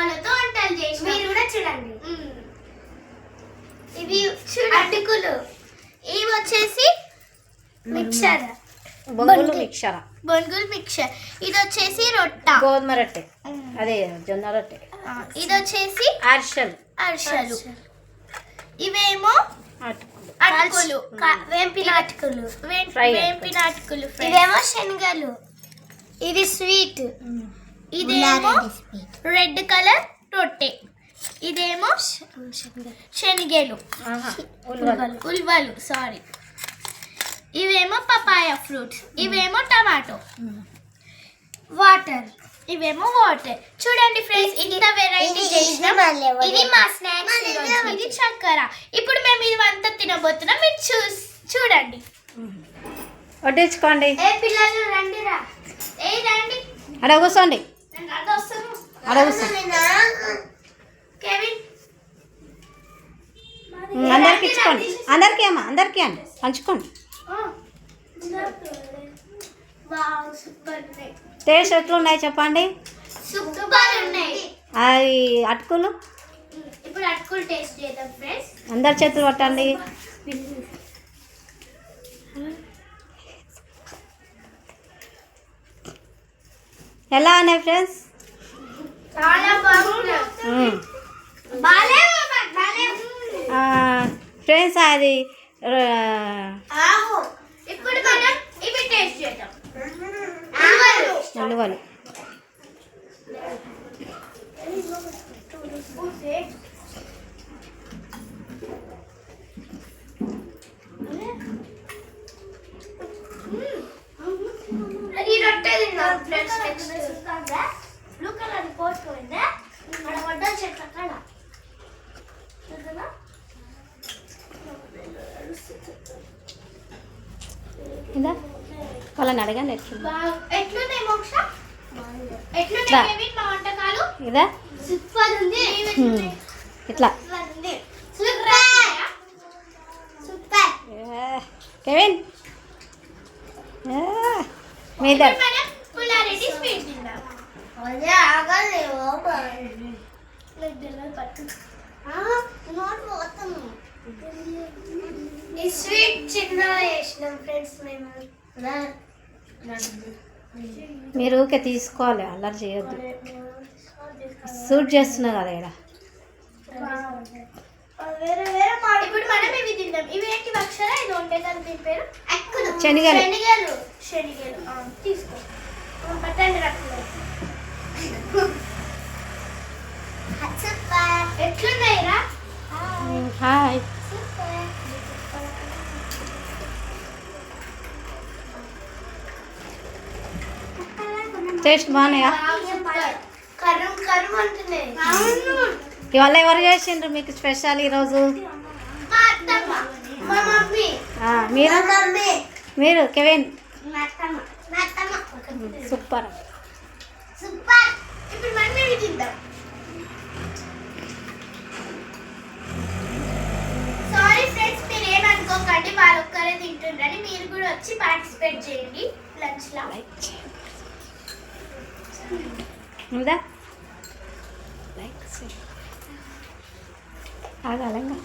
పావులతో వంటలు చేసిన. మీరు కూడా చూడండి. ఇవి అటుకులు. ఇవి వచ్చేసి మిక్చర్. బొంగులు మిక్చర్? బొంగులు మిక్చర్. ఇది వచ్చేసి రొట్ట. గోధుమ రొట్టె. అదే జొన్న రొట్టె. ఇది వచ్చేసి అరిసెలు. అరిసెలు. ఇవేమో అటుకులు. వేంపిన అటుకులు. వేంపిన అటుకులు. ఇవేమో శనగలు. ఇది స్వీట్. ఇదేమో రెడ్ కలర్ రొట్టె. ఇదేమో శనగలు. ఉల్వలు. సారీ ఇవేమో పపాయ ఫ్రూట్స్ ఇవేమో టమాటో. వాటర్ ఇవేమో వాటర్. చూడండి ఫ్రెండ్స్ ఇంత వెరైటీ చేసినాం. ఇది మా స్నాక్స్ ఇది చక్కెర. ఇప్పుడు మేము ఇది అంతా తినబోతున్నాం. మీరు చూ చూడండి. వడ్డించుకోండి. ఏ పిల్లలు రండి రా ఏ రండి? అక్కడ కూర్చోండి. అందరికి ఇచ్చుకోండి. అందరికీ అమ్మా అందరికీ అండి. పంచుకోండి. టేస్ట్ ఎట్లున్నాయి చెప్పండి? అవి అటుకులు? అందరి చేతులు పట్టండి. ఎలా ఉన్నాయి ఫ్రెండ్స్ చాలా బాగున్నాయి ఉమ్. బాలేవు బాలేవు ఫ్రెండ్స్ అది ఆ, ఆహో ఇప్పుడు మనం ఇవి టేస్ట్ చేద్దాం ఉల్వలు. నెక్స్ట్ బ్లూ కలర్ చెట్ల కాడ? ఇదా వాళ్ళని ఎట్లున్నాయి మోక్ష ఇదా. ఇట్లా కెవిన్ ఈ స్వీట్ చిన్న వేసినాం ఫ్రెండ్స్ మేము. మీరు ఊకే తీసుకోవాలి అల్లరి చేయొద్దు. సూట్ చేస్తున్నారు కదా ఇక్కడ. ఇప్పుడు మనం ఇవి తిందాం. ఇవి ఏంటి అక్షర ఇది పేరు శనగలు. ఆ, తీసుకో ఆ, పట్టండి రక్కులు ఎట్లున్నాయి రా హాయ్ టేస్ట్ బాగున్నాయా? ఇవాళ ఎవరు చేసిండ్రు మీకు స్పెషల్ ఈరోజు? మీరు? మీరు కెవిన్ మా అత్తమ్మ మా అత్తమ్మ సూపర్. సూపర్. ఇప్పుడు మనం ఇవి తిందాం సారీ ఫ్రెండ్స్ మీరు ఏమనుకోకండి వాళ్ళు ఒక్కరే తింటుండ్రని మీరు కూడా వచ్చి పార్టిసిపేట్ చేయండి లంచ్లో. ఉందా లైక్ ఆగాలంగా